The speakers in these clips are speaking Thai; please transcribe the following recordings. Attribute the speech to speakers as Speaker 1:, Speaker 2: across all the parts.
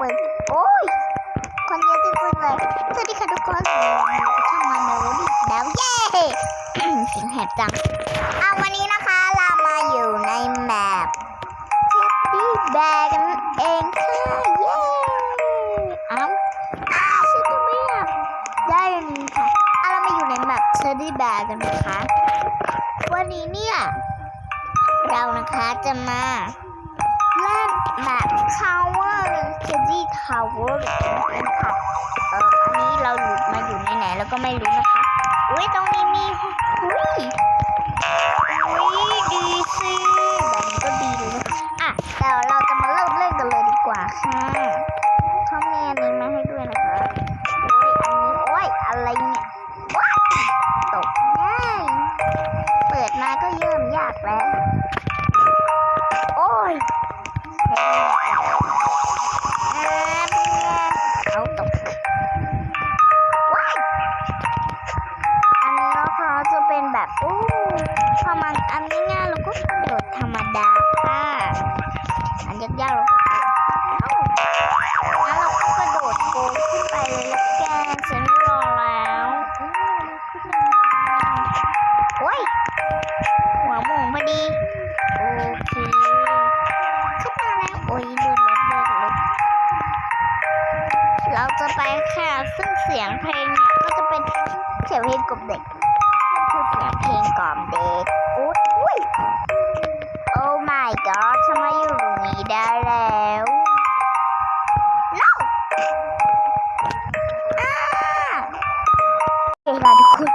Speaker 1: ปิดโอ้ยคนเยอะจริงๆเลยสวัสดีค่ะทุกคนช่องมาโนดิแล้วเย้เสียงแหบจังเอาวันนี้นะคะเรามาอยู่ในแมปเท็ดดี้แบร์กันเองค่ะเย้เอ้าวฉันจะไม่อยากได้อันนี้ค่ะเอาเรามาอยู่ในแมปเท็ดดี้แบร์กันนะคะวันนี้เนี่ยเรานะคะจะมา แบบ Tower k e d d y Tower กันค่ะเอออันนี้เราหลุดมาอยู่ในไหนแล้วก็ไม่รู้นะคะ อุ้ยตรงนี้มี สียงเพลงเนี่ยก็จะเป็นเสียงเพลงกล่อมเด็กนั่นคือเสียงเพลงกล่อมเด็กโอ้ยอุ้ย Oh my god ทำไมอยู่ตรงนี้ได้แล้ว no อ้าเฮ้ยล่ะทุกคน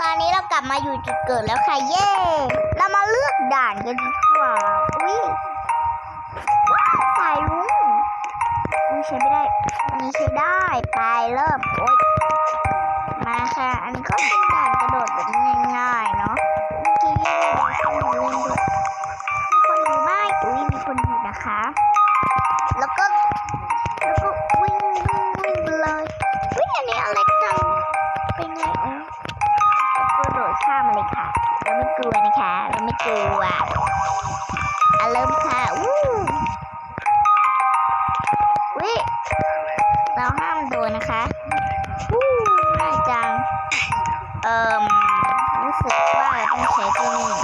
Speaker 1: ตอนนี้เรากลับมาอยู่จุดเกิดแล้วค่ะเย้เรามาเลือกด่านกันดีกว่าอุ้ยว้าวสายรุ้งอุ้ยใช้ไม่ได้ นนี้ใช้ได้ไปเริ่มโอ๊ยมาค่ะ อันนี้ก็เป็นด่านกระโดดแบบง่ายๆเนาะเมื่อกี้ยังไม่ได้คนอยู่เล่นด้วยมีคนอยู่ไหมอุ้ยมีคนอยู่นะคะ แล้วก็แล้วก็วิ่งวิ่งวิ่งไปเลยวิ่งอันนี้อะไรจังเป็นไงอ๋อกระโดดข้ามมาเลยค่ะเราไม่กลัวนะคะ เราไม่กลัวอะเริ่มค่ะวู้ เราห้ามโดนนะคะวู้ง่ายจัง เอ่มรู้สึกว่าต้องใช้ตัวนี้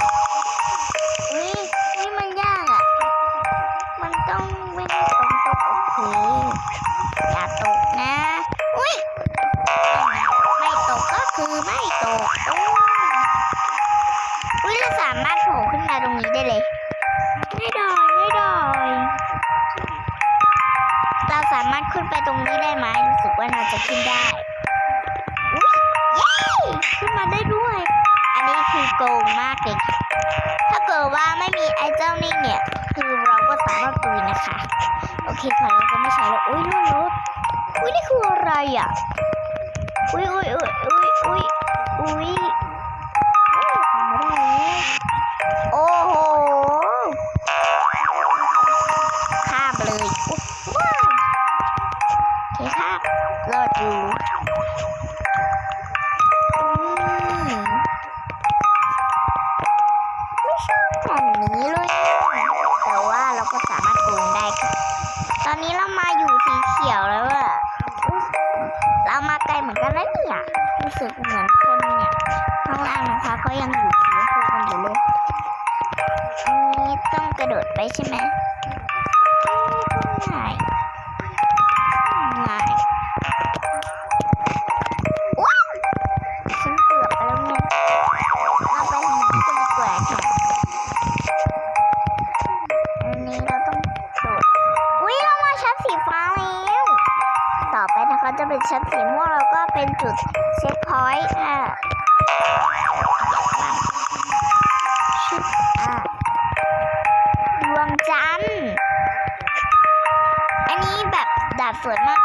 Speaker 1: วินี่มันยากอะ มันต้องวิ่งตรงตกโอเคอย่าตกนะ อุ้ย ไม่ตกก็คือไม่ตกอุ้ ขึ้นได้อุ้ยเย้ขึ้นมาได้ด้วย อันนี้คือโกงมากเลยค่ะ ถ้าเกิดว่าไม่มีไอ้เจ้านี่เนี่ย คือเราก็สามารถตุยนะคะ โอเคค่ะเราจะไม่ใช้แล้ว อุ้ยนู่นรถอุ้ยนี่คืออะไรอะ อุ้ยอุ้ยอุ้ยอุ้ยอุ้ยอุ้ย อนนี้เรามาอยู่สีเขียวแล้วอะเรามาไกลเหมือนกันนะเนี่ยรู้สึกเหมือนคนเนี่ยข้างล่างนะคะ ก็ยังอยู่สีชมพูกันอยู่เลยอันนี้ต้องกระโดดไปใช่ไหมง่ ดา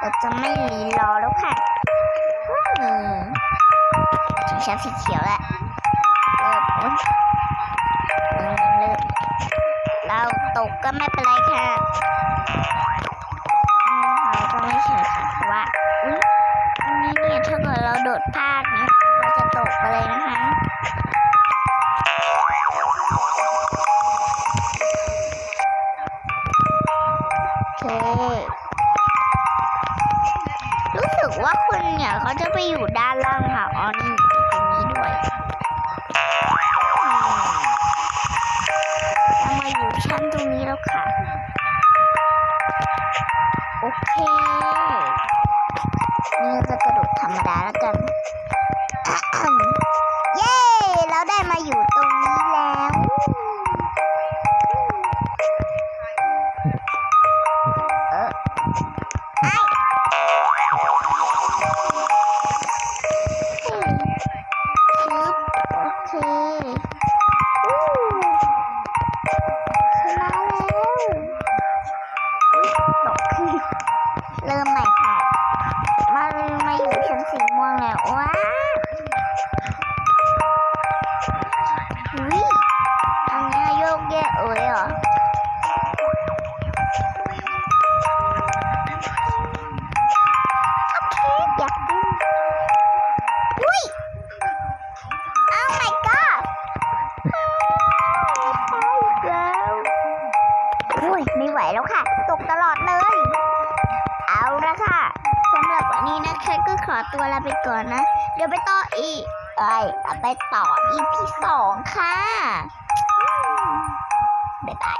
Speaker 1: เราจะไม่มีรอแล้วค่ะถึงชั้นสีเขียวแล้วเริ่มเริ่มเราตกก็ไม่เป็นไรค่ะ Okay. ำหรับวันนี้นะคะก็ขอตัวลาไปก่อนนะ เดี๋ยวไปต่ออีกเอ้ยไปต่ออีพีสองค่ะ บ๊ายบาย